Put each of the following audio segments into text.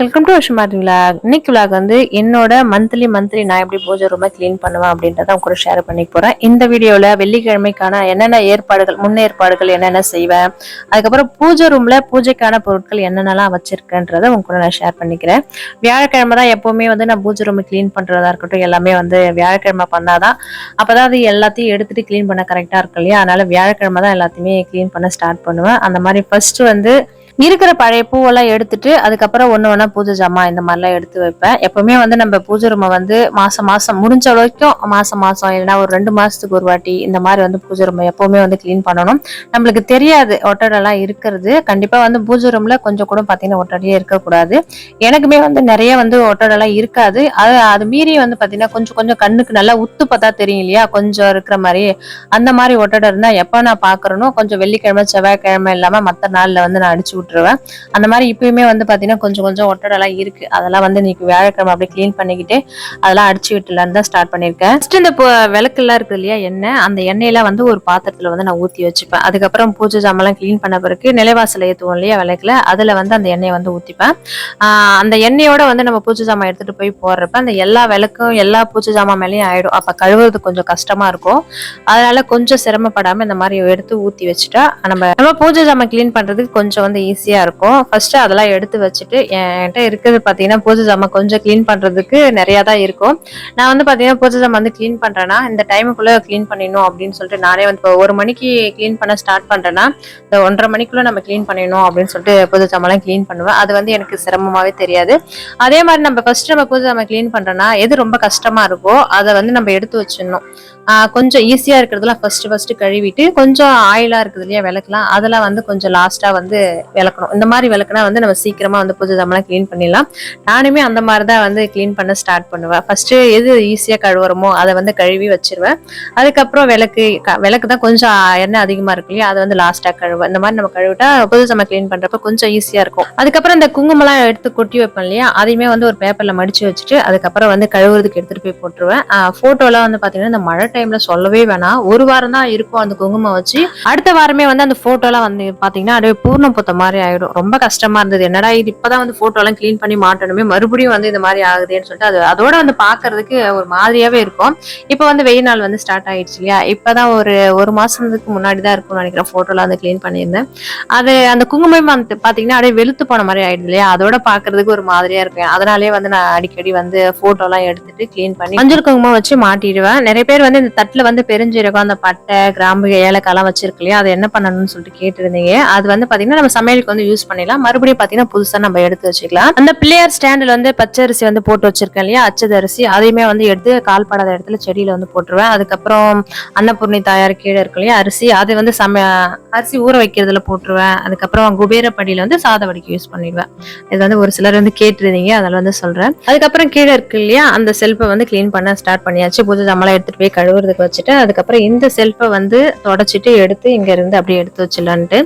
Welcome to வருஷம் vlog இன்னைக்கு vlog வந்து என்னோட மந்த்லி மந்த்லி நான் எப்படி பூஜை ரூமை க்ளீன் பண்ணுவேன் அப்படின்றத உங்க கூட ஷேர் பண்ணிக்க போறேன். இந்த வீடியோவில் வெள்ளிக்கிழமைக்கான என்னென்ன ஏற்பாடுகள் முன்னேற்பாடுகள் என்னென்ன செய்வேன் அதுக்கப்புறம் பூஜை ரூமில் பூஜைக்கான பொருட்கள் என்னென்னலாம் வச்சிருக்கேன்றத உங்க கூட நான் ஷேர் பண்ணிக்கிறேன். வியாழக்கிழமை தான் எப்போவுமே வந்து நான் பூஜை ரூமை க்ளீன் பண்ணுறதா இருக்கட்டும் எல்லாமே வந்து வியாழக்கிழமை பண்ணாதான். அப்பதான் அது எல்லாத்தையும் எடுத்துட்டு க்ளீன் பண்ண கரெக்டாக இருக்கும் இல்லையா? அதனால் வியாழக்கிழமை தான் எல்லாத்தையுமே க்ளீன் பண்ண ஸ்டார்ட் பண்ணுவேன். அந்த மாதிரி ஃபர்ஸ்ட் வந்து இருக்கிற பழைய பூவெல்லாம் எடுத்துட்டு அதுக்கப்புறம் ஒன்று ஒன்றா பூஜை ஜாமான் இந்த மாதிரிலாம் எடுத்து வைப்பேன். எப்பவுமே வந்து நம்ம பூஜை ரூமை வந்து மாதம் மாதம் முடிஞ்ச வரைக்கும் மாதம் மாதம் இல்லைன்னா ஒரு ரெண்டு மாதத்துக்கு ஒரு வாட்டி இந்த மாதிரி வந்து பூஜை ரூமை எப்பவுமே வந்து க்ளீன் பண்ணணும். நம்மளுக்கு தெரியாது ஒட்டடெல்லாம் இருக்கிறது. கண்டிப்பாக வந்து பூஜை ரூமில் கொஞ்சம் கூட பார்த்தீங்கன்னா ஒட்டடையே இருக்கக்கூடாது. எனக்குமே வந்து நிறைய வந்து ஒட்டடெல்லாம் இருக்காது. அது அது மீறி வந்து பார்த்தீங்கன்னா கொஞ்சம் கொஞ்சம் கண்ணுக்கு நல்லா உத்து பார்த்தா தெரியும் இல்லையா? கொஞ்சம் இருக்கிற மாதிரி. அந்த மாதிரி ஒட்டடை இருந்தால் எப்போ நான் பார்க்குறேனோ கொஞ்சம் வெள்ளிக்கிழமை செவ்வாய்க்கிழமை இல்லாமல் மற்ற நாளில் வந்து நான் அடிச்சு விட்டுருவேன். அந்த மாதிரி இப்பயுமே வந்து பாத்தீங்கன்னா கொஞ்சம் கொஞ்சம் ஒட்டடெல்லாம் இருக்கு. அதெல்லாம் வந்து இன்னைக்கு வியாழக்கிழமை அப்படியே க்ளீன் பண்ணிக்கிட்டு அதெல்லாம் அடிச்சு விட்டுலான்னு தான் ஸ்டார்ட் பண்ணியிருக்கேன். ஃபர்ஸ்ட் இந்த பு- விளக்கெல்லாம் இருக்கு இல்லையா எண்ணெய். அந்த எண்ணெயெல்லாம் வந்து ஒரு பாத்திரத்துல வந்து நான் ஊத்தி வச்சுப்பேன். அதுக்கப்புறம் பூஜை ஜாமெல்லாம் க்ளீன் பண்ண பிறகு நிலைவாசல ஏற்றுவோம் இல்லையா விளக்குல. அதுல வந்து அந்த எண்ணெயை வந்து ஊத்திப்பேன். ஆஹ் அந்த எண்ணெயோட வந்து நம்ம பூஜை ஜாமான் எடுத்துட்டு போய் போடுறப்ப அந்த எல்லா விளக்கும் எல்லா பூஜை ஜாமான் மேலேயும் ஆயிடும். அப்ப கழுவுறது கொஞ்சம் கஷ்டமா இருக்கும். அதனால கொஞ்சம் சிரமப்படாம இந்த மாதிரி எடுத்து ஊத்தி வச்சுட்டா நம்ம நம்ம பூஜை ஜாமான் க்ளீன் பண்ணுறதுக்கு கொஞ்சம் வந்து ஈஸியாக இருக்கும். ஃபஸ்ட்டு அதெல்லாம் எடுத்து வச்சுட்டு என்கிட்ட இருக்கிறது பார்த்தீங்கன்னா பூஜை ஜாமான் கொஞ்சம் க்ளீன் பண்ணுறதுக்கு நிறையா தான் இருக்கும். நான் வந்து பார்த்தீங்கன்னா பூஜை ஜாமான் வந்து க்ளீன் பண்ணுறேன்னா இந்த டைமுக்குள்ளே க்ளீன் பண்ணிடணும் அப்படின்னு சொல்லிட்டு நானே வந்து இப்போ ஒரு மணிக்கு க்ளீன் பண்ண ஸ்டார்ட் பண்ணுறேன்னா இந்த ஒன்றரை மணிக்குள்ளே நம்ம க்ளீன் பண்ணிடணும் அப்படின்னு சொல்லிட்டு பூஜை ஜாமான்லாம் க்ளீன் பண்ணுவேன். அது வந்து எனக்கு சிரமமாகவே தெரியாது. அதே மாதிரி நம்ம ஃபஸ்ட்டு நம்ம பூஜை ஜாமான் க்ளீன் பண்ணுறோன்னா எது ரொம்ப கஷ்டமாக இருக்கோ அதை வந்து நம்ம எடுத்து வச்சிடணும். கொஞ்சம் ஈஸியாக இருக்கிறதுலாம் ஃபர்ஸ்ட் ஃபர்ஸ்ட் கழுவிட்டு கொஞ்சம் ஆயிலாக இருக்குது இல்லையா விளக்கலாம் அதெல்லாம் வந்து கொஞ்சம் லாஸ்ட்டாக வந்து விளக்கணும். இந்த மாதிரி விளக்குனா வந்து நம்ம சீக்கிரமாக வந்து பூஜை ஜாமெல்லாம் க்ளீன் பண்ணிடலாம். நானுமே அந்த மாதிரி தான் வந்து க்ளீன் பண்ண ஸ்டார்ட் பண்ணுவேன். ஃபஸ்ட்டு எது ஈஸியாக கழுவுறமோ அதை வந்து கழுவி வச்சிருவேன். அதுக்கப்புறம் விளக்கு க- விளக்கு தான் கொஞ்சம் எண்ணெய் அதிகமாக இருக்கு இல்லையா அதை வந்து லாஸ்ட்டாக கழுவேன் இந்த மாதிரி நம்ம கழுவிட்டா புது ஜாமான் க்ளீன் பண்ணுறப்ப கொஞ்சம் ஈஸியாக இருக்கும். அதுக்கப்புறம் இந்த குங்குமம்லாம் எடுத்து கொட்டி வைப்பேன் இல்லையா அதையுமே வந்து ஒரு பேப்பரில் மடித்து வச்சுட்டு அதுக்கப்புறம் வந்து கழுவுறதுக்கு எடுத்துகிட்டு போய் போட்டுருவேன். ஃபோட்டோலாம் வந்து பார்த்தீங்கன்னா இந்த மழை டைம்ல சொல்லவே வேணாம். ஒரு வாரம் தான் இருக்கும் அந்த குங்குமம் வச்சு. அடுத்த வாரமே வந்து அந்த போட்டோலாம் வந்து பாத்தீங்கன்னா அப்படியே பூர்ணம் பொத்த மாதிரி ஆயிடும். ரொம்ப கஷ்டமா இருந்தது. என்னடா இது இப்பதான் வந்து போட்டோலாம் க்ளீன் பண்ணி மாட்டணுமே மறுபடியும் வந்து இந்த மாதிரி ஆகுதுன்னு சொல்லிட்டு அது அதோட வந்து பாக்குறதுக்கு ஒரு மாதிரியாவே இருக்கும். இப்போ வந்து வெயில் நாள் வந்து ஸ்டார்ட் ஆயிடுச்சு இல்லையா? இப்பதான் ஒரு ஒரு மாசத்துக்கு முன்னாடி தான் இருக்கும்னு நினைக்கிறேன் போட்டோலாம் வந்து க்ளீன் பண்ணியிருந்தேன். அது அந்த குங்குமம் வந்து பாத்தீங்கன்னா அப்படியே வெளுத்து போன மாதிரி ஆயிடுது இல்லையா? அதோட பாக்குறதுக்கு ஒரு மாதிரியா இருக்கும். அதனாலேயே வந்து நான் அடிக்கடி வந்து போட்டோ எல்லாம் எடுத்துட்டு க்ளீன் பண்ணி மஞ்சள் குங்குமம் வச்சு மாட்டிடுவேன். நிறைய பேர் வந்து இந்த தட்டுல வந்து பெருஞ்சீரகம் அந்த பட்டை கிராம்பு ஏலக்காய்லாம் வச்சிருக்கு இல்லையா? அது என்ன பண்ணணும்னு சொல்லிட்டு கேட்டிருந்தீங்க. அது வந்து பாத்தீங்கன்னா நம்ம சமையலுக்கு வந்து யூஸ் பண்ணிடலாம். மறுபடியும் பாத்தீங்கன்னா புதுசா நம்ம எடுத்து வச்சுக்கலாம். அந்த பிள்ளையார் ஸ்டாண்டில் வந்து பச்சரிசி வந்து போட்டு வச்சிருக்கேன் இல்லையா? அச்சது அரிசி. அதையுமே வந்து எடுத்து கால்படாத இடத்துல செடியில வந்து போட்டுருவேன். அதுக்கப்புறம் அன்னபூர்ணி தாயார் கீழே இருக்கு இல்லையா? அரிசி. அது வந்து சம அரிசி ஊற வைக்கிறதுல போட்டுருவேன். அதுக்கப்புறம் குபேரப்படியில வந்து சாத வடிக்க யூஸ் பண்ணிடுவேன். இது வந்து ஒரு சிலர் வந்து கேட்டிருந்தீங்க. அதனால வந்து சொல்றேன். அதுக்கப்புறம் கீழே இருக்கு இல்லையா? அந்த செல்ஃபை வந்து க்ளீன் பண்ண ஸ்டார்ட் பண்ணியாச்சு. பூஜை ஜாமெல்லாம் எடுத்துட்டு போய் கழுவுறதுக்கு வச்சுட்டு அதுக்கப்புறம் இந்த செல்ஃபை வந்து தொடச்சிட்டு எடுத்து இங்கேருந்து அப்படியே எடுத்து வச்சிடலான்ட்டு.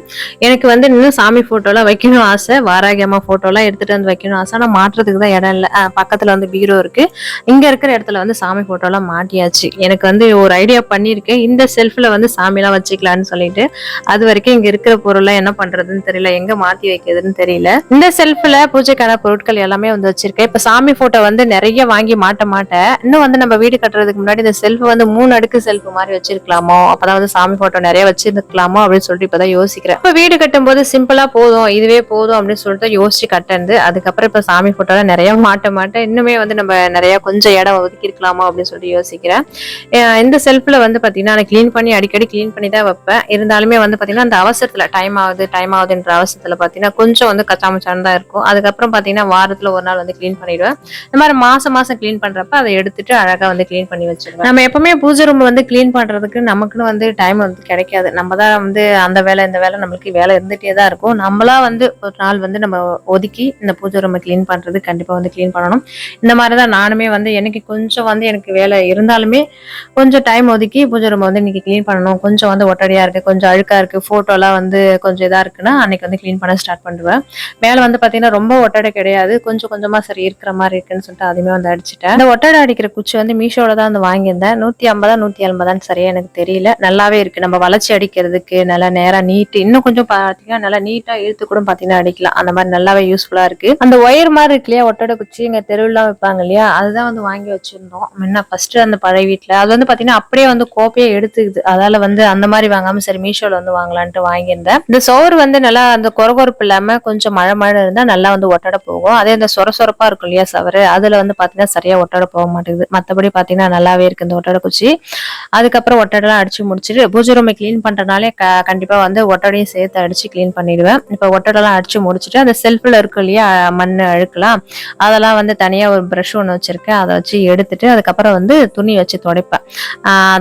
எனக்கு வந்து இன்னும் சாமி ஃபோட்டோலாம் வைக்கணும் ஆசை. வாராகி அம்மா எடுத்துகிட்டு வந்து வைக்கணும் ஆசை. ஆனால் மாட்டுறதுக்கு தான் இடம் இல்லை. பக்கத்தில் வந்து பீரோ இருக்குது இங்கே இருக்கிற இடத்துல வந்து சாமி ஃபோட்டோலாம் மாட்டியாச்சு. எனக்கு வந்து ஒரு ஐடியா பண்ணியிருக்கேன். இந்த செல்ஃபில் வந்து சாமிலாம் வச்சுக்கலான்னு சொல்லிட்டு. அது வரைக்கும் இங்கே இருக்கிற பொருள்லாம் என்ன பண்ணுறதுன்னு தெரியல. எங்கே மாற்றி வைக்கிறதுன்னு தெரியல. இந்த செல்ஃபில் பூஜைக்கான பொருட்கள் எல்லாமே வந்து வச்சுருக்கேன். இப்போ சாமி ஃபோட்டோ வந்து நிறைய வாங்கி மாட்ட மாட்டேன் இன்னும் வந்து நம்ம வீடு கட்டுறதுக்கு முன்னாடி இந்த செல்ஃபை வந்து மூணு அடுக்கு செல்ஃப் மாதிரி வச்சிருக்கலாமோ? அப்பதான் வந்து சாமி போட்டோ நிறைய வச்சிருந்துக்கலாமோ அப்படின்னு சொல்லிட்டு இப்பதான் யோசிக்கிறேன். இப்ப வீடு கட்டும்போது சிம்பிளா போதும் இதுவே போதும் அப்படின்னு சொல்லிட்டு யோசிச்சு கட்டந்து அதுக்கப்புறம் இப்ப சாமி போட்டோல நிறைய மாட்ட மாட்டேன் இன்னுமே வந்து நம்ம நிறைய கொஞ்சம் இடம் ஒதுக்கி இருக்கலாமா அப்படின்னு சொல்லிட்டு யோசிக்கிறேன். இந்த செல்ஃப்ல வந்து பாத்தீங்கன்னா நான் க்ளீன் பண்ணி அடிக்கடி க்ளீன் பண்ணி தான் வைப்பேன். இருந்தாலுமே வந்து பாத்தீங்கன்னா அந்த அவசரத்துல டைம் ஆகுது டைம் ஆகுதுன்ற அவசரத்துல பாத்தீங்கன்னா கொஞ்சம் வந்து கச்சாமச்சான் தான் இருக்கும். அதுக்கப்புறம் பாத்தீங்கன்னா வாரத்துல ஒரு நாள் வந்து க்ளீன் பண்ணிடுவேன். இந்த மாதிரி மாசம் மாசம் க்ளீன் பண்றப்ப அதை எடுத்துட்டு அழகா வந்து க்ளீன் பண்ணி வச்சிருவேன். நம்ம எப்பவுமே பூஜை ரூம் வந்து க்ளீன் பண்றதுக்கு நமக்குன்னு வந்து டைம் வந்து கிடைக்காது. நம்ம தான் வந்து அந்த வேலை இந்த வேலை நம்மளுக்கு வேலை இருந்துகிட்டே தான் இருக்கும். நம்மளா வந்து ஒரு நாள் வந்து நம்ம ஒதுக்கி இந்த பூஜை ரூமை க்ளீன் பண்றது கண்டிப்பா வந்து க்ளீன் பண்ணணும். இந்த மாதிரி தான் நானுமே வந்து எனக்கு கொஞ்சம் வந்து எனக்கு வேலை இருந்தாலுமே கொஞ்சம் டைம் ஒதுக்கி பூஜை ரூம் வந்து இன்னைக்கு க்ளீன் பண்ணணும். கொஞ்சம் வந்து ஒட்டடியா இருக்கு கொஞ்சம் அழுக்கா இருக்கு போட்டோலாம் வந்து கொஞ்சம் இதாக இருக்குன்னா அன்னைக்கு வந்து க்ளீன் பண்ண ஸ்டார்ட் பண்ணுவேன். மேலே வந்து பாத்தீங்கன்னா ரொம்ப ஒட்டடை கிடையாது. கொஞ்சம் கொஞ்சமா சரி இருக்கிற மாதிரி இருக்குன்னு சொல்லிட்டு அதுவுமே வந்து அடிச்சிட்டேன். இந்த ஒட்டடை அடிக்கிற குச்சி வந்து மீஷோல தான் வந்து வாங்கியிருந்தேன். நூத்தி ஐம்பதா நூத்தி ஐம்பதான்னு சரியா எனக்கு தெரியல. நல்லாவே இருக்கு. நம்ம வளர்ச்சி அடிக்கிறதுக்கு நல்லா நேரா நீட்டு இன்னும் கொஞ்சம் பாத்தீங்கன்னா நல்லா நீட்டா இழுத்து கூட பாத்தீங்கன்னா அடிக்கலாம். அந்த மாதிரி நல்லாவே யூஸ்ஃபுல்லா இருக்கு. அந்த ஒயர் மாதிரி இருக்கு இல்லையா? ஒட்டடை குச்சி இங்க தெருவுலாம் வைப்பாங்க இல்லையா? அதுதான் வந்து வாங்கி வச்சிருந்தோம். முன்ன ஃபர்ஸ்ட் அந்த பழைய வீட்டுல அது வந்து பாத்தீங்கன்னா அப்படியே வந்து கோப்பையே எடுத்துக்குது. அதால வந்து அந்த மாதிரி வாங்காம சரி மீஷோல வந்து வாங்கலான்ட்டு வாங்கியிருந்தேன். இந்த சோறு வந்து நல்லா அந்த கொரகொரப்பு இல்லாம கொஞ்சம் மழை மழை இருந்தா நல்லா வந்து ஒட்டடை போகும். அதே இந்த சொர சொரப்பாக இருக்கும் இல்லையா சவரு? அதுல வந்து பாத்தீங்கன்னா சரியா ஒட்டடை போக மாட்டேங்குது. மத்தபடி பாத்தீங்கன்னா நல்லாவே இருக்கு இந்த ஒட்டடை குச்சி. அதுக்கப்புறம் ஒட்டடெல்லாம் அடிச்சு முடிச்சுட்டு பூஜை ரூமை க்ளீன் பண்றதுனாலே க கண்டிப்பா வந்து ஒட்டடையும் சேர்த்து அடிச்சு க்ளீன் பண்ணிடுவேன். இப்போ ஒட்டடெல்லாம் அடிச்சு முடிச்சுட்டு அந்த செல்ஃபில் இருக்கும் இல்லையா மண் அழுக்கலாம் அதெல்லாம் வந்து தனியா ஒரு ப்ரஷ் ஒன்று வச்சிருக்கேன். அதை வச்சு எடுத்துட்டு அதுக்கப்புறம் வந்து துணி வச்சு துடைப்பேன்.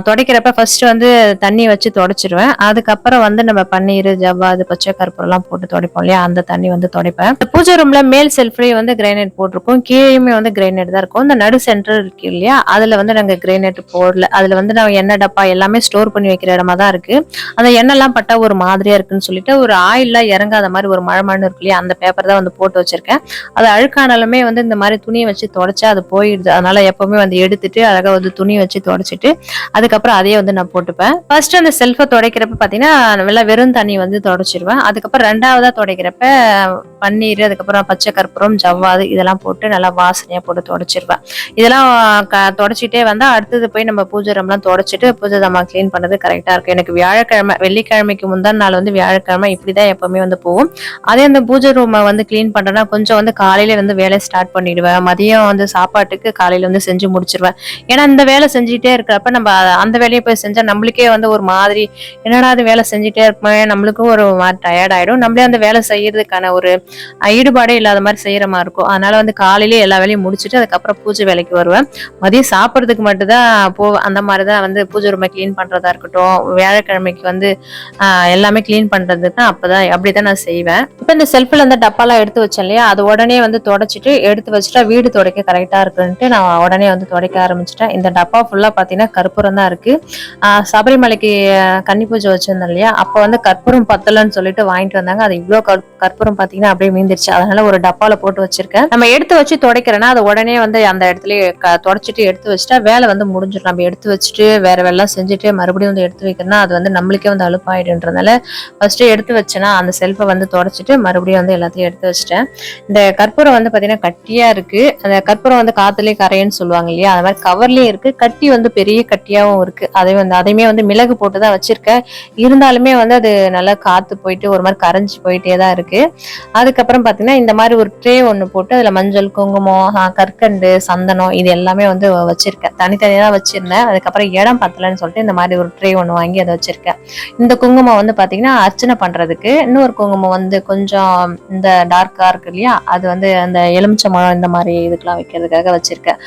துடைக்கிறப்ப ஃபர்ஸ்ட் வந்து தண்ணி வச்சு துடைச்சிருவேன். அதுக்கப்புறம் வந்து நம்ம பன்னீர் ஜவ்வாது பச்சை கருப்பூரெல்லாம் போட்டு துடைப்போம் இல்லையா அந்த தண்ணி வந்து துடைப்பேன். இந்த பூஜை ரூம்ல மேல் செல்ஃப்லேயே வந்து கிரைனைட் போட்டிருக்கோம் கீழேயுமே வந்து கிரைனைட் தான் இருக்கும். இந்த நடு சென்டர் இருக்கு இல்லையா அதுல வந்து நாங்க கிரைனைட் போடல. அதுல வந்து நான் எண்ணெய் டப்பா எல்லாமே ஸ்டோர் பண்ணி வைக்கிற இடமா தான் இருக்கு. அந்த எண்ணெய்லாம் பட்டா ஒரு மாதிரியா இருக்குன்னு சொல்லிட்டு ஒரு ஆயில்லாம் இறங்காத மாதிரி ஒரு மழை மண்ணு இருக்கு இல்லையா அந்த பேப்பர் தான் வந்து போட்டு வச்சிருக்கேன். அது அழுக்கானாலுமே வந்து இந்த மாதிரி துணியை வச்சு தொடச்சா அது போயிடுது. அதனால எப்பவுமே வந்து எடுத்துட்டு அழகா வந்து துணி வச்சு தொடச்சிட்டு அதுக்கப்புறம் அதையே வந்து நான் போட்டுப்பேன். ஃபர்ஸ்ட் அந்த செல்ஃபை துடைக்கிறப்ப பாத்தீங்கன்னா நல்லா வெறும் தண்ணி வந்து தொடச்சிருவேன். அதுக்கப்புறம் ரெண்டாவதா துடைக்கிறப்ப பன்னீர் அதுக்கப்புறம் பச்சை கற்பூரம் ஜவ்வாது இதெல்லாம் போட்டு நல்லா வாசனையா போட்டு தொடச்சிருவேன். இதெல்லாம் க- தொடச்சிட்டே வந்தா அடுத்தது போய் நம்ம பூஜை பூஜை ரம்லாம் தொடச்சிட்டு பூஜை ஜாமா க்ளீன் பண்ணது கரெக்டா இருக்கும் எனக்கு வியாழக்கிழமை வெள்ளிக்கிழமைக்கு முந்தான நாள் வந்து வியாழக்கிழமை இப்படிதான் எப்பவுமே வந்து போகும். அதே அந்த பூஜை ரூமை வந்து க்ளீன் பண்றேன்னா கொஞ்சம் வந்து காலையில வந்து வேலையை ஸ்டார்ட் பண்ணிடுவேன் மதியம் வந்து சாப்பாட்டுக்கு காலையில வந்து செஞ்சு முடிச்சிருவேன் ஏன்னா இந்த வேலை செஞ்சுட்டே இருக்கிறப்ப நம்ம அந்த வேலையை போய் செஞ்சா நம்மளுக்கே வந்து ஒரு மாதிரி என்னடா அது வேலை செஞ்சுட்டே இருப்போம் நம்மளுக்கும் ஒரு மாதிரி டயர்ட் ஆயிடும். நம்மளே அந்த வேலை செய்யறதுக்கான ஒரு ஈடுபாடே இல்லாத மாதிரி செய்யற மாதிரி இருக்கும். அதனால வந்து காலையிலே எல்லா வேலையும் முடிச்சுட்டு அதுக்கப்புறம் பூஜை வேலைக்கு வருவேன். மதியம் சாப்பிட்றதுக்கு மட்டும்தான் போவேன். அந்த மாதிரி தான் வந்து பூஜை ரூமை க்ளீன் பண்ணுறதா இருக்கட்டும் வியாழக்கிழமைக்கு வந்து எல்லாமே க்ளீன் பண்ணுறதுக்கு அப்போ தான் அப்படி தான் நான் செய்வேன். இப்போ இந்த செல்ஃபில் அந்த டப்பாலாம் எடுத்து வச்சேன் இல்லையா? அது உடனே வந்து தொடச்சிட்டு எடுத்து வச்சுட்டா வீடு துடைக்க கரெக்டாக இருக்குன்ட்டு நான் உடனே வந்து துடைக்க ஆரம்பிச்சிட்டேன். இந்த டப்பா ஃபுல்லாக பார்த்தீங்கன்னா கற்பூரம் தான் இருக்குது சபரிமலைக்கு கன்னி பூஜை வச்சிருந்தேன் இல்லையா? அப்போ வந்து கற்பூரம் பத்தலன்னு சொல்லிட்டு வாங்கிட்டு வந்தாங்க. அது இவ்வளோ கற்பூரம் பார்த்தீங்கன்னா அப்படியே மீந்துருச்சு. அதனால ஒரு டப்பாவில் போட்டு வச்சிருக்கேன். நம்ம எடுத்து வச்சு துடைக்கிறேன்னா அது உடனே வந்து அந்த இடத்துல தொடச்சிட்டு எடுத்து வச்சுட்டா வேலை வந்து முடிஞ்சிடும். நம்ம எடுத்து வச்சுட்டு வேற வேலை செஞ்சுட்டு மறுபடியும் வந்து எடுத்து வைக்கிறோம்னா அது வந்து நம்மளுக்கே வந்து அழுப்பாயிடுன்றதுனால ஃபர்ஸ்ட்டு எடுத்து வச்சேன்னா அந்த செல்ஃபை வந்து தொடச்சிட்டு மறுபடியும் வந்து எல்லாத்தையும் எடுத்து வச்சிட்டேன். இந்த கற்பூரம் வந்து பார்த்தீங்கன்னா கட்டியாக இருக்குது அந்த கற்பூரம் வந்து காற்றுலேயே கரையன்னு சொல்லுவாங்க இல்லையா? அது மாதிரி கவர்லேயும் இருக்குது கட்டி வந்து பெரிய கட்டியாகவும் இருக்குது அதை வந்து அதையுமே வந்து மிளகு போட்டு தான் வச்சுருக்கேன். இருந்தாலுமே வந்து அது நல்லா காற்று போயிட்டு ஒரு மாதிரி கரைஞ்சி போயிட்டே தான் இருக்குது அதுக்கப்புறம் பார்த்தீங்கன்னா இந்த மாதிரி ஒரு ட்ரே ஒன்று போட்டு அதில் மஞ்சள் குங்குமம் கற்கண்டு சந்தனம் இது எல்லாமே வந்து வச்சுருக்கேன். தனித்தனியாக தான் அதுக்கப்புறம் இடம் பத்தலன்னு சொல்லிட்டு இந்த மாதிரி ஒரு ட்ரே ஒன்று வாங்கி அதை வச்சிருக்கேன். இந்த குங்குமம் வந்து பாத்தீங்கன்னா அர்ச்சனை பண்றதுக்கு இன்னொரு குங்குமம் வந்து கொஞ்சம் இந்த டார்க்கா இருக்கு இல்லையா? அது வந்து அந்த எலுமிச்சம்பழம் இந்த மாதிரி இதுக்கெல்லாம் வைக்கிறதுக்காக வச்சிருக்கேன்.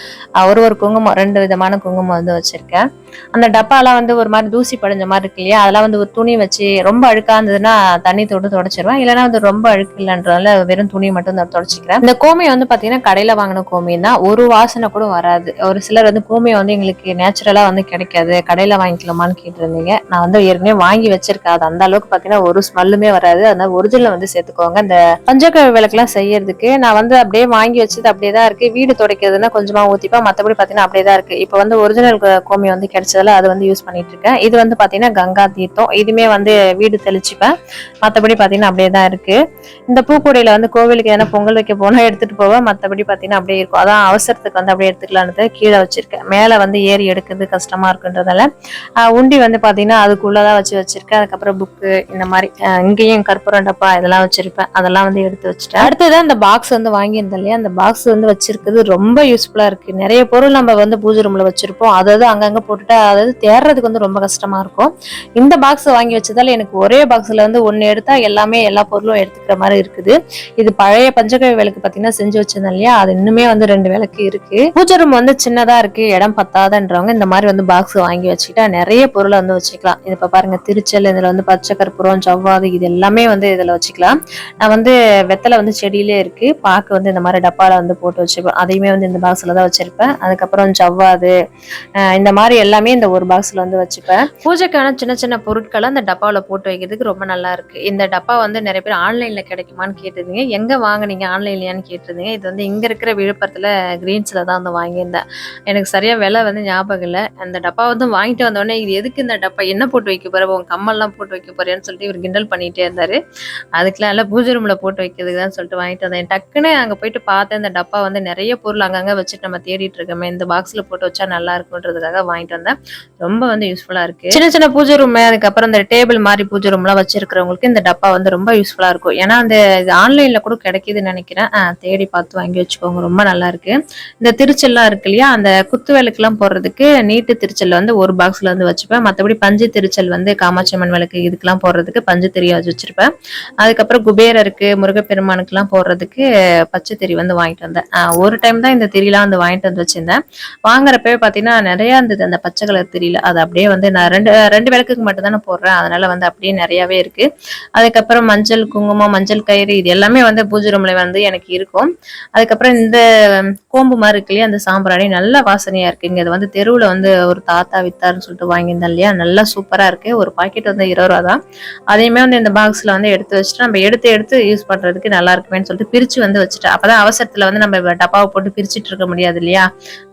ஒரு ஒரு குங்குமம் ரெண்டு விதமான குங்குமம் வந்து வச்சிருக்கேன். அந்த டப்பாலாம் வந்து ஒரு மாதிரி தூசி படிஞ்ச மாதிரி இருக்கு இல்லையா? அதெல்லாம் வந்து ஒரு துணி வச்சு ரொம்ப அழுக்கா இருந்ததுன்னா தண்ணி தொட்டு தொடச்சிருவேன். இல்லைன்னா வந்து ரொம்ப அழுக்கு இல்லைன்றதுனால வெறும் துணி மட்டும் நான் தொடச்சிக்கிறேன். இந்த கோமியம் வந்து பாத்தீங்கன்னா கடையில வாங்கின கோமியம் தான். ஒரு வாசனை கூட வராது. ஒரு சிலர் வந்து கோமியம் வந்து எங்களுக்கு நேச்சுரல் வந்து கிடைக்காது. கடையில் வாங்கிக்கலாமான்னு கேட்டிருந்தீங்க. நான் வந்து ஏற்கனவே வாங்கி வச்சிருக்கேன். அது அந்த அளவுக்கு பார்த்தீங்கன்னா ஒரு ஸ்மெல்லுமே வராது. அதனால ஒரிஜினல் வந்து சேர்த்துக்கோங்க. இந்த பஞ்சகவி விளக்குலாம் செய்யறதுக்கு நான் வந்து அப்படியே வாங்கி வச்சது அப்படியே தான் இருக்கு. வீடு துடைக்கிறதுனா கொஞ்சமாக ஊற்றிப்பா மற்றபடி பார்த்தீங்கன்னா அப்படியே தான் இருக்கு. இப்போ வந்து ஒரிஜினல் கோமியம் வந்து கிடைச்சதால அது வந்து யூஸ் பண்ணிட்டு இருக்கேன். இது வந்து பார்த்தீங்கன்னா கங்கா தீர்த்தம். இதுமே வந்து வீடு தெளிச்சுப்பேன். மற்றபடி பார்த்தீங்கன்னா அப்படியே தான் இருக்கு. இந்த பூக்கூடையில வந்து கோவிலுக்கு எதனா பொங்கல் வைக்க போனா எடுத்துட்டு போவேன். மற்றபடி பார்த்தீங்கன்னா அப்படியே இருக்கும். அதான் அவசரத்துக்கு வந்து அப்படியே எடுத்துக்கலான்னு கீழே வச்சிருக்கேன். மேலே வந்து ஏறி எடுக்கிறது கஷ்டமா இருக்குன்றதால உண்டி வந்து பாத்தீங்கன்னா அதுக்குள்ளதான் வச்சு வச்சிருக்கேன். அதுக்கப்புறம் புக்கு இந்த மாதிரி இங்கேயும் கற்பூரம் டப்பா இதெல்லாம் வச்சிருப்பேன். அதெல்லாம் வந்து எடுத்து வச்சுட்டேன். அடுத்ததான் இந்த பாக்ஸ் வந்து வாங்கியிருந்தேன் இல்லையா? அந்த பாக்ஸ் வந்து வச்சிருக்கிறது ரொம்ப யூஸ்ஃபுல்லா இருக்கு. நிறைய பொருள் நம்ம வந்து பூஜை ரூம்ல வச்சிருப்போம். அதாவது அங்கங்க போட்டுட்டு அதாவது தேடுறதுக்கு வந்து ரொம்ப கஷ்டமா இருக்கும். இந்த பாக்ஸ் வாங்கி வச்சதால எனக்கு ஒரே பாக்ஸ்ல வந்து ஒன்னு எடுத்தா எல்லாமே எல்லா பொருளும் எடுத்துக்கிற மாதிரி இருக்குது. இது பழைய பஞ்சகவி விளக்கு பாத்தீங்கன்னா செஞ்சு வச்சிருந்தேன் இல்லையா? அது இன்னுமே வந்து ரெண்டு விளக்கு இருக்கு. பூஜை ரூம் வந்து சின்னதா இருக்கு. இடம் பத்தாதன்றவங்க இந்த மாதிரி வந்து பாக்ஸ் வாங்கி வச்சுக்கிட்டா நிறைய பொருளை வந்து வச்சுக்கலாம். இது இப்போ பாருங்க திருச்சல் இதில் வந்து பச்சை கற்பூரம் ஜவ்வாது இது எல்லாமே வந்து இதில் வச்சுக்கலாம். நான் வந்து வெத்தலை வந்து செடியிலே இருக்கு. பாக்கு வந்து இந்த மாதிரி டப்பால வந்து போட்டு வச்சுப்பேன். அதையுமே வந்து இந்த பாக்ஸ்ல தான் வச்சிருப்பேன். அதுக்கப்புறம் ஜவ்வாது இந்த மாதிரி எல்லாமே இந்த ஒரு பாக்ஸ்ல வந்து வச்சுப்பேன். பூஜைக்கான சின்ன சின்ன பொருட்களை அந்த டப்பாவில் போட்டு வைக்கிறதுக்கு ரொம்ப நல்லா இருக்கு. இந்த டப்பா வந்து நிறைய பேர் ஆன்லைன்ல கிடைக்குமான்னு கேட்டிருந்தீங்க. எங்க வாங்குனீங்க ஆன்லைன்லயான்னு கேட்டிருந்தீங்க. இது வந்து இங்க இருக்கிற விழுப்புரத்துல கிரீன்ஸ்ல தான் வந்து வாங்கியிருந்தேன். எனக்கு சரியா விலை வந்து ஞாபகம் இல்லை. அந்த டப்பா வந்து வாங்கிட்டு வந்தோடனே இது எதுக்கு இந்த டப்பா? என்ன போட்டு வைக்க போற? உன் கம்மல்லாம் போட்டு வைக்க போறேன்னு சொல்லிட்டு இவர் கிண்டல் பண்ணிட்டே இருந்தாரு. அதுக்கெல்லாம் எல்லாம் பூஜை ரூம்ல போட்டு வைக்கிறதுக்கு தான் சொல்லிட்டு வாங்கிட்டு வந்தேன். டக்குன்னு அங்க போயிட்டு பார்த்தேன் இந்த டப்பா வந்து நிறைய பொருள் அங்கங்க வச்சுட்டு நம்ம தேடிட்டு இருக்கோமே இந்த பாக்ஸ்ல போட்டு வச்சா நல்லா இருக்குன்றதுக்காக வாங்கிட்டு வந்தேன். ரொம்ப வந்து யூஸ்ஃபுல்லா இருக்கு. சின்ன சின்ன பூஜை ரூம் அதுக்கப்புறம் இந்த டேபிள் மாதிரி பூஜை ரூம்லாம் வச்சிருக்கிறவங்களுக்கு இந்த டப்பா வந்து ரொம்ப யூஸ்ஃபுல்லா இருக்கும். ஏன்னா அந்த இது ஆன்லைன்ல கூட கிடைக்குதுன்னு நினைக்கிறேன். தேடி பார்த்து வாங்கி வச்சுக்கோங்க. ரொம்ப நல்லா இருக்கு. இந்த திருச்செல்லாம் இருக்கு இல்லையா? அந்த குத்து விளக்குலாம் போடுறதுக்கு நீட்டு திருச்சல் வந்து ஒரு பாக்ஸ்ல வந்து வச்சுப்பேன். மற்றபடி பஞ்சு திருச்சல் வந்து காமாட்சியம்மன் விளக்கு இதுக்கெல்லாம் போடுறதுக்கு பஞ்சு திரி வச்சு வச்சிருப்பேன். அதுக்கப்புறம் குபேரருக்கு முருகப்பெருமானுக்குலாம் போடுறதுக்கு பச்சை திரி வந்து வாங்கிட்டு வந்தேன். ஒரு டைம் தான் இந்த திரிலாம் வந்து வாங்கிட்டு வந்து வச்சிருந்தேன். வாங்குறப்பவே பார்த்தீங்கன்னா நிறையா இருந்தது அந்த பச்சை கலர் திரியில. அது அப்படியே வந்து நான் ரெண்டு ரெண்டு விளக்குக்கு மட்டும் தானே போடுறேன். அதனால வந்து அப்படியே நிறையாவே இருக்கு. அதுக்கப்புறம் மஞ்சள் குங்குமம் மஞ்சள் கயிறு இது எல்லாமே வந்து பூஜை ரூம்ல வந்து எனக்கு இருக்கும். அதுக்கப்புறம் இந்த கோம்பு மாதிரி இருக்கு இல்லையா அந்த சாம்பிராணி. நல்ல வாசனையா இருக்குங்க இது வந்து தெருவில் வந்து ஒரு தாத்தா வித்தாருன்னு சொல்லிட்டு வாங்கியிருந்தேன் இல்லையா? நல்லா சூப்பராக இருக்கு. ஒரு பாக்கெட் வந்து இருபது ரூபா தான். அதையுமே வந்து இந்த பாக்ஸில் வந்து எடுத்து வச்சுட்டு நம்ம எடுத்து எடுத்து யூஸ் பண்ணுறதுக்கு நல்லா இருக்குமேன்னு சொல்லிட்டு பிரிச்சு வந்து வச்சுட்டேன். அப்போ தான் அவசரத்தில் வந்து நம்ம டப்பாவை போட்டு பிரிச்சுட்டு இருக்க முடியாது இல்லையா?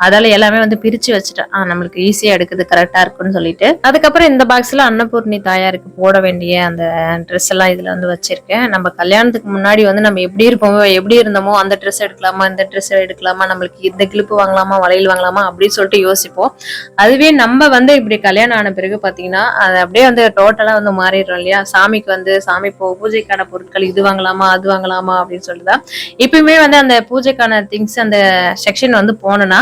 அதால எல்லாமே வந்து பிரிச்சு வச்சுட்டேன். ஆ, நம்மளுக்கு ஈஸியாக எடுக்குது கரெக்டாக இருக்குன்னு சொல்லிட்டு. அதுக்கப்புறம் இந்த பாக்ஸில் அன்னபூர்ணி தாயாருக்கு போட வேண்டிய அந்த ட்ரெஸ் எல்லாம் இதில் வந்து வச்சிருக்கேன். நம்ம கல்யாணத்துக்கு முன்னாடி வந்து நம்ம எப்படி இருப்போமோ எப்படி இருந்தோமோ அந்த ட்ரெஸ் எடுக்கலாமா இந்த ட்ரெஸ் எடுக்கலாமா நம்மளுக்கு இந்த கிளிப்பு வாங்கலாமா வளையல் வாங்கலாமா அப்படின்னு சொல்லிட்டு யோசிப்போம். அதுவே நம்ம வந்து இப்படி கல்யாணம் ஆன பிறகு பாத்தீங்கன்னா அது அப்படியே வந்து டோட்டலா வந்து மாறிடுறோம் இல்லையா? சாமிக்கு வந்து சாமி பூஜைக்கான பொருட்கள் இது வாங்கலாமா அது வாங்கலாமா அப்படின்னு சொல்லிட்டு இப்பயுமே வந்து அந்த பூஜைக்கான திங்ஸ் அந்த செக்ஷன் வந்து போனோம்னா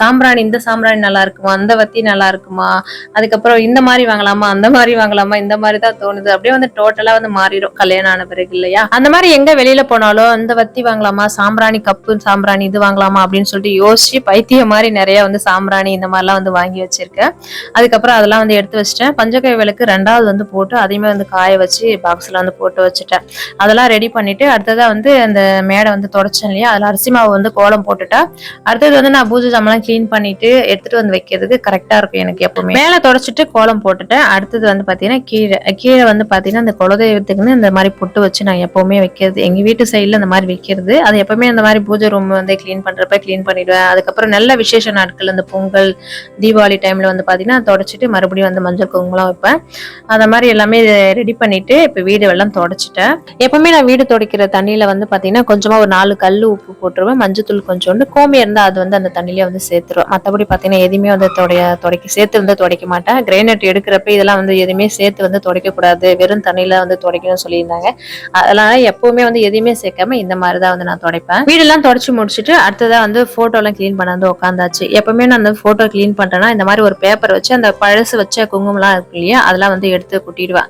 சாம்பிராணி இந்த சாம்பிராணி நல்லா இருக்குமா அந்த வத்தி நல்லா இருக்குமா அதுக்கப்புறம் இந்த மாதிரி வாங்கலாமா அந்த மாதிரி வாங்கலாமா இந்த மாதிரி தான் தோணுது. அப்படியே வந்து டோட்டலா வந்து மாறிடும் கல்யாணம் ஆன பிறகு இல்லையா? அந்த மாதிரி எங்க வெளியில போனாலும் இந்த வத்தி வாங்கலாமா சாம்பிராணி கப்பு சாம்பிராணி இது வாங்கலாமா அப்படின்னு சொல்லிட்டு யோசிச்சு பைத்தியம் மாதிரி நிறைய வந்து சாம்பிராணி இந்த மாதிரி மாதிரிலாம் வந்து வாங்கி வச்சிருக்கேன். அதுக்கப்புறம் அதெல்லாம் வந்து எடுத்து வச்சிட்டேன். பஞ்சகை விளக்கு ரெண்டாவது வந்து போட்டு அதையுமே வந்து காய வச்சு பாக்ஸில் வந்து போட்டு வச்சுட்டேன். அதெல்லாம் ரெடி பண்ணிட்டு அடுத்ததாக வந்து அந்த மேடை வந்து தொடச்சேன் இல்லையா? அதில் அரிசி மாவு வந்து கோலம் போட்டுட்டா அடுத்தது வந்து நான் பூஜை ஜாமெல்லாம் க்ளீன் பண்ணிட்டு எடுத்துட்டு வந்து வைக்கிறதுக்கு கரெக்டாக இருக்கும் எனக்கு எப்பவுமே. மேலே தொடச்சிட்டு கோலம் போட்டுட்டேன். அடுத்தது வந்து பார்த்தீங்கன்னா கீழே கீழே வந்து பாத்தீங்கன்னா இந்த குலதெய்வத்துக்குன்னு இந்த மாதிரி பொட்டு வச்சு நான் எப்பவுமே வைக்கிறது. எங்கள் வீட்டு சைடில் அந்த மாதிரி வைக்கிறது. அது எப்பவுமே அந்த மாதிரி பூஜை ரூம் வந்து க்ளீன் பண்ணுறப்ப க்ளீன் பண்ணிடுவேன். அதுக்கப்புறம் நல்ல விசேஷ நாட்கள் இந்த பொங்கல் தீபாவளி டைம்ல வந்து பார்த்தீங்கன்னா தொடச்சிட்டு மறுபடியும் வந்து மஞ்சள் குங்குமம் வைப்பேன். அந்த மாதிரி எல்லாமே ரெடி பண்ணிட்டு இப்போ வீடு எல்லாம் தொடச்சிட்டேன். எப்பவுமே நான் வீடு துடைக்கிற தண்ணியில வந்து பார்த்தீங்கன்னா கொஞ்சமாக ஒரு நாலு கல் உப்பு போட்டுருவேன். மஞ்சத்தூள் கொஞ்சோண்டு கோமி இருந்தால் அது வந்து அந்த தண்ணியிலே வந்து சேர்த்துருவேன். மற்றபடி பார்த்தீங்கன்னா எதுவுமே வந்து தொடைய துடைக்க சேர்த்து வந்து துடைக்க மாட்டேன். கிரைனட் எடுக்கிறப்ப இதெல்லாம் வந்து எதுவுமே சேர்த்து வந்து துடைக்க கூடாது வெறும் தண்ணியில வந்து துடைக்கணும்னு சொல்லியிருந்தாங்க. அதனால எப்பவுமே வந்து எதுவுமே சேர்க்காம இந்த மாதிரி தான் வந்து நான் துடைப்பேன். வீடெல்லாம் துடைச்சி முடிச்சுட்டு அடுத்ததாக வந்து ஃபோட்டோலாம் கிளீன் க்ளீன் பண்ண வந்து உட்காந்தாச்சு எப்பவுமே நான் அந்த ஃபோட்டோ க்ளீன் பண்ணுறேன்னா இந்த மாதிரி ஒரு பேப்பர் வச்சு அந்த பழசு வச்ச குங்குமம்லாம் இருக்கு இல்லையா அதெல்லாம் வந்து எடுத்து கொட்டிடுவேன்.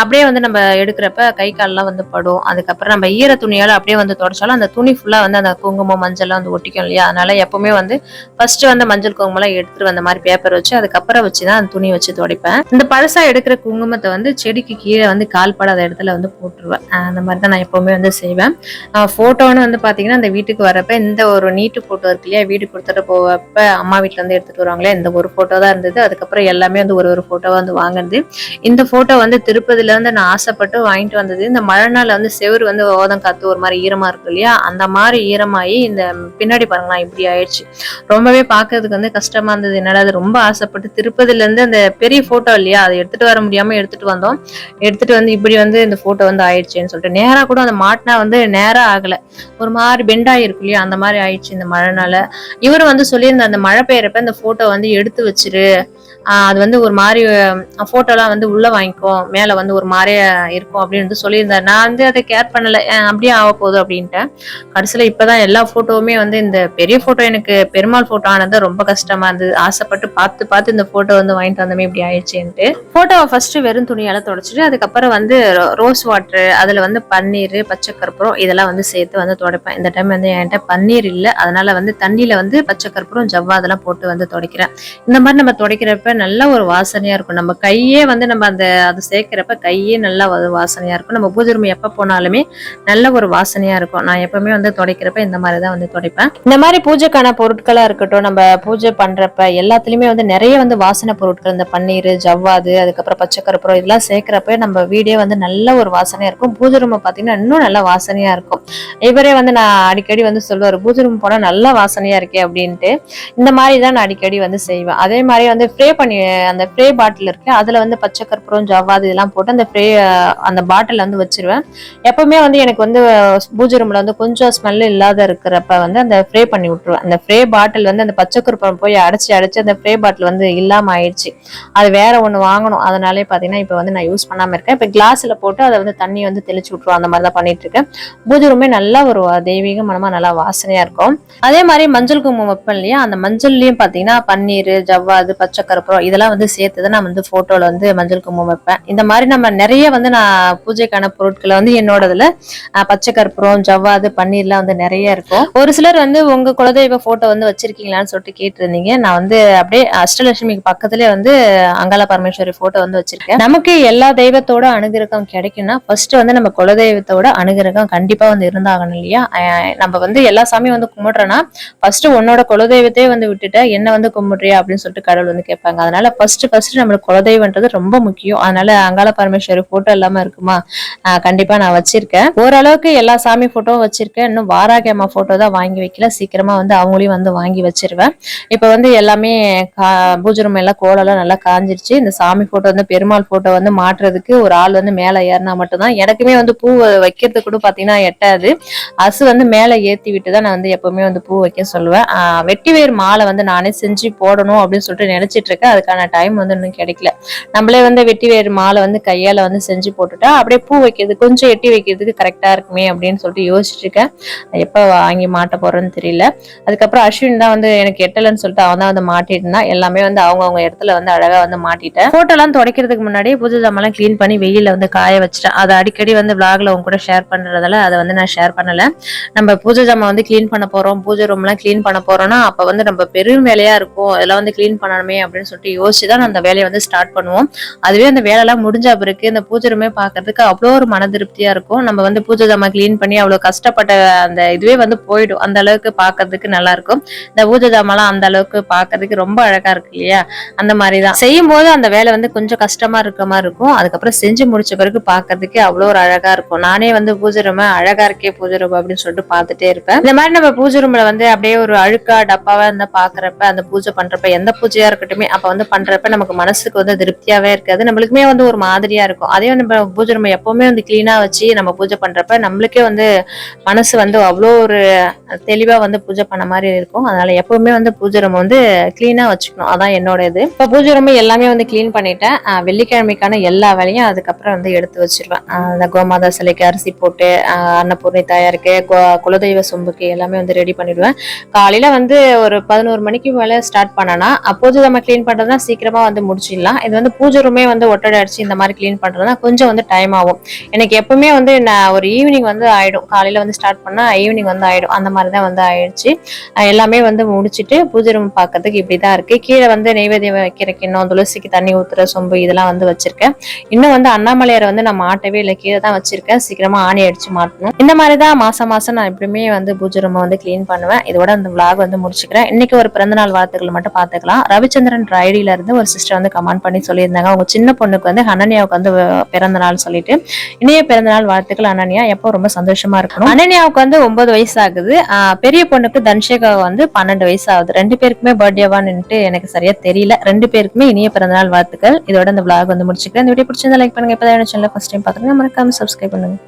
அப்படியே வந்து நம்ம எடுக்கிறப்ப கை கால்லாம் வந்து படும். அதுக்கப்புறம் நம்ம ஈர துணியால் அப்படியே வந்து தொடச்சாலும் அந்த துணி ஃபுல்லாக வந்து அந்த குங்குமம் மஞ்சள்லாம் வந்து ஒட்டிக்கும் இல்லையா? அதனால எப்பவுமே வந்து ஃபர்ஸ்ட் வந்து மஞ்சள் குங்குமம்லாம் எடுத்துட்டு வந்த மாதிரி பேப்பர் வச்சு அதுக்கப்புறம் வச்சு தான் அந்த துணி வச்சு துடைப்பேன். இந்த பழசா எடுக்கிற குங்குமத்தை வந்து செடிக்கு கீழே வந்து கால் படாத இடத்துல வந்து போட்டுருவேன். அந்த மாதிரி தான் நான் எப்பவுமே வந்து செய்வேன். ஃபோட்டோன்னு வந்து பார்த்தீங்கன்னா அந்த வீட்டுக்கு வரப்ப இந்த ஒரு நீட்டு ஃபோட்டோ இருக்கு இல்லையா வீடு கொடுத்துட்டு போவப்ப அம்மா வீட்டில் வந்து எடுத்துட்டு வருவாங்களே இந்த ஒரு போட்டோ தான் இருந்தது. அதுக்கப்புறம் எல்லாமே வந்து ஒரு ஒரு போட்டோவா வந்து வாங்குனது. இந்த போட்டோ வந்து திருப்பதில இருந்து நான் ஆசைப்பட்டு வாங்கிட்டு வந்தது. இந்த மழை நாள் வந்து செவுரு வந்து ஓதம் காத்து ஒரு மாதிரி ஈரமா இருக்கு இல்லையா? அந்த மாதிரி ஈரமாயி இந்த பின்னாடி பாருங்களேன் இப்படி ஆயிடுச்சு. ரொம்பவே பார்க்கறதுக்கு வந்து கஷ்டமா இருந்தது. என்னால அது ரொம்ப ஆசைப்பட்டு திருப்பதில இருந்து அந்த பெரிய போட்டோ இல்லையா? அதை எடுத்துட்டு வர முடியாம எடுத்துட்டு வந்தோம். எடுத்துட்டு வந்து இப்படி வந்து இந்த போட்டோ வந்து ஆயிடுச்சுன்னு சொல்லிட்டு நேரா கூட அந்த மாட்டினா வந்து நேரா ஆகல. ஒரு மாதிரி பெண்ட் இல்லையா? அந்த மாதிரி ஆயிடுச்சு இந்த மழைனால இவர் வந்து சொல்லியிருந்த அந்த மழை பெய்யறப்ப இந்த போட்டோ வந்து எடுத்து வச்சிரு. அது வந்து ஒரு மாதிரி ஃபோட்டோலாம் வந்து உள்ள வாங்கிக்கோ மேலே வந்து ஒரு மாதிரியே இருக்கும் அப்படின்னு வந்து நான் வந்து அதை கேர் பண்ணலை. அப்படியே ஆக போகுது அப்படின்ட்டு இப்போ தான் எல்லா ஃபோட்டோவுமே வந்து இந்த பெரிய ஃபோட்டோ எனக்கு பெருமாள் ஃபோட்டோ ஆனது ரொம்ப கஷ்டமாக இருந்தது. ஆசைப்பட்டு பார்த்து பார்த்து இந்த ஃபோட்டோ வந்து வாங்கிட்டு வந்தோமே இப்படி ஆயிடுச்சுன்ட்டு. ஃபோட்டோவை ஃபஸ்ட்டு வெறும் துணியால் தொடச்சிட்டு அதுக்கப்புறம் வந்து ரோஸ் வாட்டர் அதில் வந்து பன்னீர் பச்சை கற்பூரம் இதெல்லாம் வந்து சேர்த்து வந்து துடைப்பேன். இந்த டைம் வந்து என்கிட்ட பன்னீர் இல்லை. அதனால் வந்து தண்ணியில் வந்து பச்சை கற்பூரம் ஜவ்வா அதெல்லாம் போட்டு வந்து துடைக்கிறேன். இந்த மாதிரி நம்ம துடைக்கிறப்ப நல்ல ஒரு வாசனையா இருக்கும். நம்ம கையே வந்து நம்ம அந்த அது சேர்க்கிறப்ப கையே நல்லா வாசனையாக வாசனையா இருக்கும். நம்ம பூஜை ரூம் எப்போ போனாலுமே நல்ல ஒரு வாசனையா இருக்கும். நான் எப்பவுமே வந்து துடைக்கிறப்ப இந்த மாதிரி தான் வந்து துடைப்பேன். இந்த மாதிரி பூஜைக்கான பொருட்களாக இருக்கட்டும் நம்ம பூஜை பண்றப்ப எல்லாத்துலயுமே வந்து நிறைய வந்து வாசனை பொருட்கள் இந்த பன்னீர் ஜவ்வாது அதுக்கப்புறம் பச்சைக்கருப்புறம் இதெல்லாம் சேர்க்கிறப்ப நம்ம வீடே வந்து நல்ல ஒரு வாசனையாக இருக்கும். பூஜை ரூம் பார்த்தீங்கன்னா இன்னும் நல்லா வாசனையாக இருக்கும். இவரே வந்து நான் அடிக்கடி வந்து சொல்லுவார் பூஜை ரூம் போனால் நல்லா வாசனையா இருக்கே அப்படின்ட்டு. இந்த மாதிரி தான் நான் அடிக்கடி வந்து செய்வேன். அதே மாதிரி வந்து ஃப்ரே பண்ணி அந்த ஸ்ப்ரே பாட்டில் இருக்கு அதில் வந்து பச்சை கற்பூரம் ஜவ்வாது இதெல்லாம் போட்டு அந்த ஸ்ப்ரே அந்த பாட்டில் வந்து வச்சிருவேன். எப்பவுமே வந்து எனக்கு வந்து பூஜை ரூமில் வந்து கொஞ்சம் ஸ்மெல் இல்லாத இருக்கிறப்ப வந்து அந்த ஸ்ப்ரே பண்ணி விட்டுருவேன். அந்த ஸ்ப்ரே பாட்டில் வந்து அந்த பச்சை கற்பூரம் போய் அடைச்சி அடைச்சு அந்த ஸ்ப்ரே பாட்டில் வந்து இல்லாமல் ஆயிடுச்சு. அது வேற ஒன்று வாங்கணும். அதனாலே பார்த்தீங்கன்னா இப்போ வந்து நான் யூஸ் பண்ணாமல் இருக்கேன். இப்போ கிளாஸில் போட்டு அதை வந்து தண்ணி வந்து தெளிச்சு விட்ருவோம் அந்த மாதிரி தான் பண்ணிட்டு இருக்கேன். பூஜை ரூமே நல்லா ஒரு தெய்வீக மனமாக நல்லா வாசனையாக இருக்கும். அதே மாதிரி மஞ்சள் குங்குமம் வைப்பேன் இல்லையா? அந்த மஞ்சள்லேயும் பார்த்தீங்கன்னா பன்னீர் ஜவ்வாது பச்சை கருப்பு அப்புறம் இதெல்லாம் வந்து சேர்த்து தான் நான் வந்து ஃபோட்டோவில் வந்து மஞ்சள் குங்குமம் வைப்பேன். இந்த மாதிரி நம்ம நிறைய வந்து நான் பூஜைக்கான பொருட்களை வந்து என்னோடதுல பச்சை கற்பூரம் ஜவ்வாது பன்னீர்லாம் வந்து நிறைய இருக்கும். ஒரு சிலர் வந்து உங்கள் குலதெய்வ ஃபோட்டோ வந்து வச்சிருக்கீங்களான்னு சொல்லிட்டு கேட்டிருந்தீங்க. நான் வந்து அப்படியே அஷ்டலட்சுமிக்கு பக்கத்துலேயே வந்து அங்காள பரமேஸ்வரி ஃபோட்டோ வந்து வச்சிருக்கேன். நமக்கு எல்லா தெய்வத்தோட அனுகிரகம் கிடைக்கும்னா ஃபர்ஸ்ட் வந்து நம்ம குலதெய்வத்தோட அனுகிரகம் கண்டிப்பா வந்து இருந்தாகணும் இல்லையா? நம்ம வந்து எல்லா சாமியும் வந்து கும்பிடுறோன்னா ஃபர்ஸ்ட் உன்னோட குலதெய்வத்தையே வந்து விட்டுட்டு என்ன வந்து கும்பிடுறியா? அப்படின்னு சொல்லிட்டு கடவுள் வந்து கேட்பாங்க. அதனால ஃபர்ஸ்ட் ஃபர்ஸ்ட் நம்மளுக்கு குலதெய்வன்றது ரொம்ப முக்கியம். அதனால அங்காள பரமேஸ்வரி போட்டோ இல்லாம இருக்குமா? கண்டிப்பா நான் வச்சிருக்கேன். ஓரளவுக்கு எல்லா சாமி போட்டோவும் வச்சிருக்கேன். இன்னும் வாராகி அம்மா போட்டோ தான் வாங்கி வைக்கல. சீக்கிரமா வந்து அவங்களையும் வந்து வாங்கி வச்சிருவேன். இப்ப வந்து எல்லாமே கா- பூஜை ரூம் எல்லாம் கோலம்லாம் நல்லா காஞ்சிருச்சு. இந்த சாமி போட்டோ வந்து பெருமாள் போட்டோ வந்து மாட்டுறதுக்கு ஒரு ஆள் வந்து மேல ஏறினா மட்டும்தான். எனக்குமே வந்து பூ வைக்கிறதுக்கு கூட பாத்தீங்கன்னா எட்டாது. அசு வந்து மேல ஏத்தி விட்டு தான் நான் வந்து எப்பவுமே வந்து பூ வைக்க சொல்லுவேன். வெட்டிவேர் வெட்டி வேர் மாலை வந்து நானே செஞ்சு போடணும் அப்படின்னு சொல்லிட்டு நினைச்சிட்டு இருக்கேன். அதுக்கான டைம் வந்து இன்னும் கிடைக்கல. நம்மளே வந்து வெட்டி வேர் மாலை வந்து கையால வந்து செஞ்சு போட்டுட்டா அப்படியே பூ வைக்கிறது கொஞ்சம் எட்டி வைக்கிறதுக்கு கரெக்டா இருக்குமே அப்படின்னு சொல்லிட்டு யோசிச்சுட்டு இருக்கேன் எப்ப வாங்கி மாட்ட போறேன்னு தெரியல. அதுக்கப்புறம் அஸ்வின் தான் வந்து எனக்கு எட்டலைன்னு சொல்லிட்டு அவன் தான் வந்து மாட்டிட்டு இருந்தான். எல்லாமே வந்து அவங்கவுங்க இடத்துல வந்து அழகா வந்து மாட்டிட்டேன். போட்டோ எல்லாம் துடைக்கிறதுக்கு முன்னாடி பூஜை ஜாமெல்லாம் க்ளீன் பண்ணி வெயில வந்து காய வச்சுட்டேன். அதை அடிக்கடி வந்து vlogல உங்க கூட ஷேர் பண்றதால அதை வந்து நான் ஷேர் பண்ணல. நம்ம பூஜை ஜாமான் வந்து க்ளீன் பண்ண போறோம். பூஜை ரூம் எல்லாம் க்ளீன் பண்ண போறோம்னா அப்ப வந்து நம்ம பெரும் வேலையா இருக்கும். இதெல்லாம் வந்து க்ளீன் பண்ணணுமே அப்படின்னு சொல்லிட்டு யோசிச்சு தான் அந்த வேலையை வந்து ஸ்டார்ட் பண்ணுவோம். அதுவே அந்த வேலையெல்லாம் முடிஞ்ச பிறகு இந்த பூஜை ரூமே பார்க்கறதுக்கு அவ்வளோ ஒரு மன திருப்தியா இருக்கும். நம்ம வந்து பூஜை ஜாமான் க்ளீன் பண்ணி அவ்வளோ கஷ்டப்பட்ட அந்த இதுவே வந்து போயிடும். அந்த அளவுக்கு பார்க்கறதுக்கு நல்லா இருக்கும். இந்த பூஜை ஜாமான்லாம் அந்த அளவுக்கு பார்க்கறதுக்கு ரொம்ப அழகா இருக்கு இல்லையா? அந்த மாதிரி தான் செய்யும் போது அந்த வேலை வந்து கொஞ்சம் கஷ்டமா இருக்க மாதிரி இருக்கும். அதுக்கப்புறம் செஞ்சு முடிச்ச பிறகு பார்க்கறதுக்கு அவ்வளோ ஒரு அழகா இருக்கும். நானே வந்து பூஜை ரூம் அழகா இருக்கே பூஜை ரூம் அப்படின்னு சொல்லிட்டு பார்த்துட்டே இருப்பேன். இந்த மாதிரி நம்ம பூஜை ரூம்ல வந்து அப்படியே ஒரு அழுக்கா டப்பாவா இருந்தா பாக்குறப்ப அந்த பூஜை பண்றப்ப எந்த பூஜையா இருக்கட்டும் அப்ப வந்து பண்றப்ப நமக்கு மனசுக்கு வந்து திருப்தியாவே இருக்காது. நம்மளுக்குமே வந்து ஒரு மாதிரியா இருக்கும். அதே நம்ம பூஜை நம்ம எப்பவுமே வந்து கிளீனா வச்சு நம்ம பூஜை பண்றப்ப நம்மளுக்கே வந்து மனசு வந்து அவ்வளோ ஒரு தெளிவா வந்து பூஜை பண்ண மாதிரி இருக்கும். அதனால எப்பவுமே வந்து பூஜை ரூம் வந்து கிளீனா வச்சுக்கணும். அதான் என்னோட இது இப்போ பூஜை ரூம் எல்லாமே வந்து க்ளீன் பண்ணிட்டேன். வெள்ளிக்கிழமைக்கான எல்லா வேலையும் அதுக்கப்புறம் வந்து எடுத்து வச்சிருவேன். அந்த கோமாதா சிலைக்கு அரிசி போட்டு அன்னபூர்ணி தயாருக்கு கோ- குலதெய்வ சொம்புக்கு எல்லாமே வந்து ரெடி பண்ணிடுவேன். காலையில வந்து ஒரு பதினோரு மணிக்கு மேலே ஸ்டார்ட் பண்ணனா அப்போது நம்ம க்ளீன் பண்ணுறதுனா சீக்கிரமாக வந்து முடிச்சிடலாம். இது வந்து பூஜை ரூமே வந்து ஒட்டடை அடிச்சு இந்த மாதிரி க்ளீன் பண்ணுறதுனா கொஞ்சம் வந்து டைம் ஆகும். எனக்கு எப்பவுமே வந்து நான் ஒரு ஈவினிங் வந்து ஆகிடும் காலையில் வந்து ஸ்டார்ட் பண்ணால் ஈவினிங் வந்து ஆகிடும் அந்த மாதிரி தான் வந்து ஆயிடுச்சு. எல்லாமே வந்து முடிச்சிட்டு பூஜை ரூம் பார்க்கறதுக்கு இப்படி தான் இருக்குது கீழே வந்து நெய்வேதியம் வைக்கிற கிண்ணம் துளசிக்கு தண்ணி ஊற்றுற சொம்பு இதெல்லாம் வந்து வச்சிருக்கேன். இன்னும் வந்து அண்ணாமலையாரை வந்து நான் மாட்டவே இல்லை. கீழே தான் வச்சிருக்கேன். சீக்கிரமா ஆணி அடிச்சு மாட்டணும். இந்த மாதிரி தான் மாசம் மாசம் நான் எப்படியுமே வந்து பூஜை ரூமை வந்து க்ளீன் பண்ணுவேன். இதோட அந்த விளாக் வந்து முடிச்சுக்கிறேன். இன்னைக்கு ஒரு பிறந்தநாள் வாழ்த்துக்கள் மட்டும் பார்த்துக்கலாம். ரவிச்சந்திரன் ஐடியில இருந்து ஒரு சிஸ்டர் வந்து கமெண்ட் பண்ணி சொல்லியிருந்தாங்க. அவங்க சின்ன பொண்ணுக்கு வந்து அனன்யாவுக்கு வந்து பிறந்த நாள் சொல்லிட்டு இனிய பிறந்தநாள் வாழ்த்துக்கள் அனன்யா எப்போ ரொம்ப சந்தோஷமா இருக்கணும். அனன்யாவுக்கு வந்து ஒன்பது வயசு ஆகுது பெரிய பொண்ணுக்கு தன்ஷேகா வந்து பன்னெண்டு வயசு ஆகுது ரெண்டு பேருக்குமே பர்த்டேவான்னுட்டு எனக்கு சரியா தெரியல. ரெண்டு பேருக்குமே இனிய பிறந்தநாள் வாழ்த்துக்கள். இதோட இந்த விளாக் வந்து முடிச்சுக்கிறேன். இந்த வீடியோ பிடிச்சிருந்தா லைக் பண்ணுங்க. இப்போ சேனல் ஃபர்ஸ்ட் டைம் பார்த்துருங்க மறக்காம சப்ஸ்கிரைப் பண்ணுங்க.